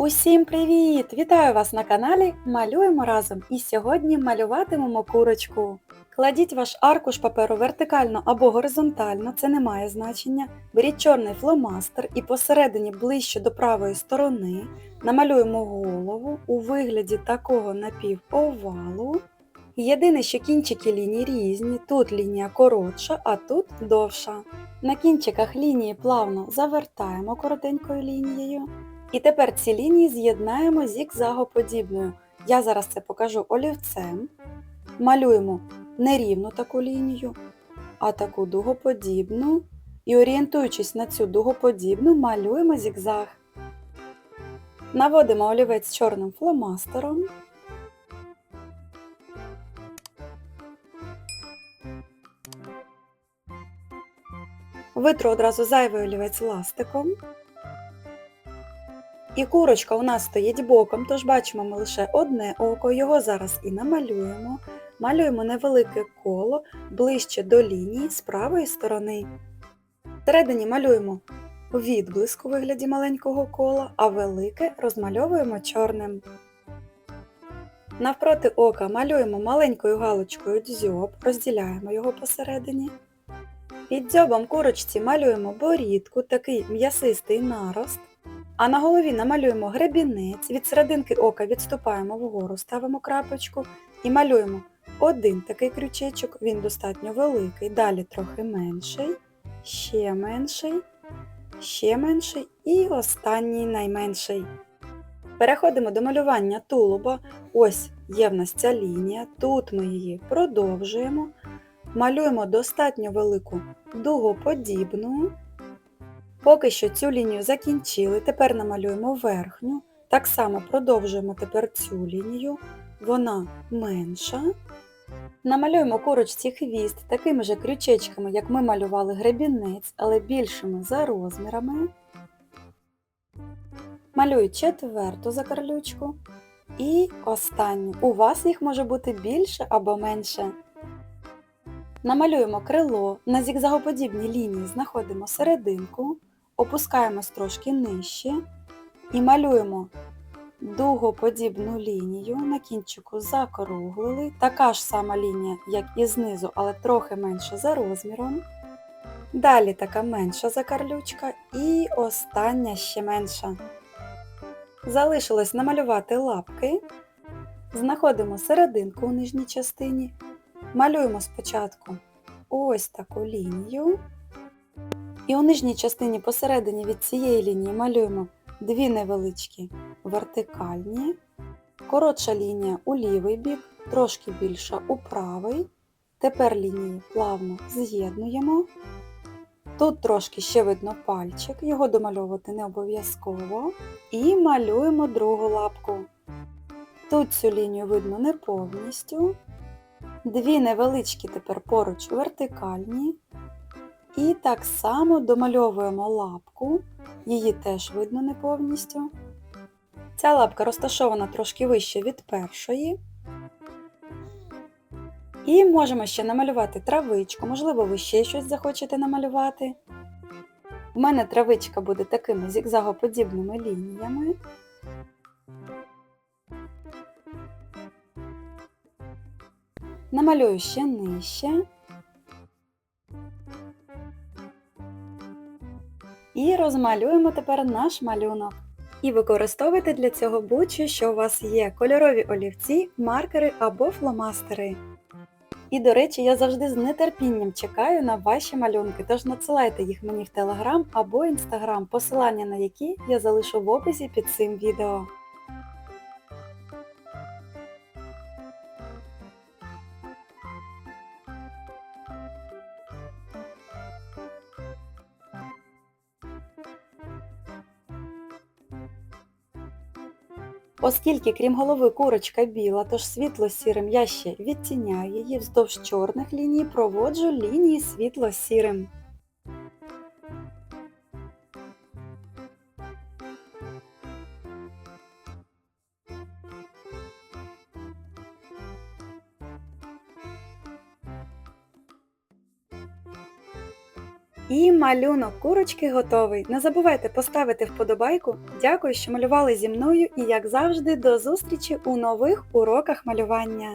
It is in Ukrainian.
Усім привіт! Вітаю вас на каналі Малюємо разом і сьогодні малюватимемо курочку. Кладіть ваш аркуш паперу вертикально або горизонтально, це не має значення. Беріть чорний фломастер і посередині ближче до правої сторони намалюємо голову у вигляді такого напівовалу. Єдине, що кінчики ліній різні, тут лінія коротша, а тут довша. На кінчиках лінії плавно завертаємо коротенькою лінією. І тепер ці лінії з'єднаємо зігзагоподібною. Я зараз це покажу олівцем. Малюємо не рівну таку лінію, а таку дугоподібну. І орієнтуючись на цю дугоподібну, малюємо зігзаг. Наводимо олівець чорним фломастером. Витру одразу зайвий олівець ластиком. І курочка у нас стоїть боком, тож бачимо ми лише одне око, його зараз і намалюємо. Малюємо невелике коло ближче до лінії з правої сторони. Всередині малюємо відблиск у вигляді маленького кола, а велике розмальовуємо чорним. Навпроти ока малюємо маленькою галочкою дзьоб, розділяємо його посередині. Під дзьобом курочці малюємо борідку, такий м'ясистий нарост. А на голові намалюємо гребінець, від серединки ока відступаємо вгору, ставимо крапочку і малюємо один такий крючечок, він достатньо великий, далі трохи менший, ще менший, ще менший і останній найменший. Переходимо до малювання тулуба. Ось є в нас ця лінія, тут ми її продовжуємо. Малюємо достатньо велику дугоподібну. Поки що цю лінію закінчили, тепер намалюємо верхню. Так само продовжуємо тепер цю лінію, вона менша. Намалюємо курочці хвіст такими же крючечками, як ми малювали гребінець, але більшими за розмірами. Малюю четверту закарлючку. І останню. У вас їх може бути більше або менше. Намалюємо крило, на зігзагоподібній лінії знаходимо серединку, опускаємось трошки нижче і малюємо дугоподібну лінію, на кінчику закруглили. Така ж сама лінія, як і знизу, але трохи менша за розміром. Далі така менша закарлючка і остання ще менша. Залишилось намалювати лапки. Знаходимо серединку у нижній частині. Малюємо спочатку ось таку лінію. І у нижній частині посередині від цієї лінії малюємо дві невеличкі вертикальні, коротша лінія у лівий бік, трошки більша у правий. Тепер лінії плавно з'єднуємо. Тут трошки ще видно пальчик, його домальовувати не обов'язково. І малюємо другу лапку. Тут цю лінію видно не повністю. Дві невеличкі тепер поруч вертикальні. І так само домальовуємо лапку, її теж видно не повністю. Ця лапка розташована трошки вище від першої. І можемо ще намалювати травичку, можливо, ви ще щось захочете намалювати. У мене травичка буде такими зігзагоподібними лініями. Намалюю ще нижче. І розмалюємо тепер наш малюнок. І використовуйте для цього будь-що, що у вас є кольорові олівці, маркери або фломастери. І, до речі, я завжди з нетерпінням чекаю на ваші малюнки, тож надсилайте їх мені в Телеграм або Інстаграм, посилання на які я залишу в описі під цим відео. Оскільки, крім голови, курочка біла, тож світло-сірим я ще відтіняю її вздовж чорних ліній, проводжу лінії світло-сірим. І малюнок курочки готовий. Не забувайте поставити вподобайку. Дякую, що малювали зі мною і, як завжди, до зустрічі у нових уроках малювання.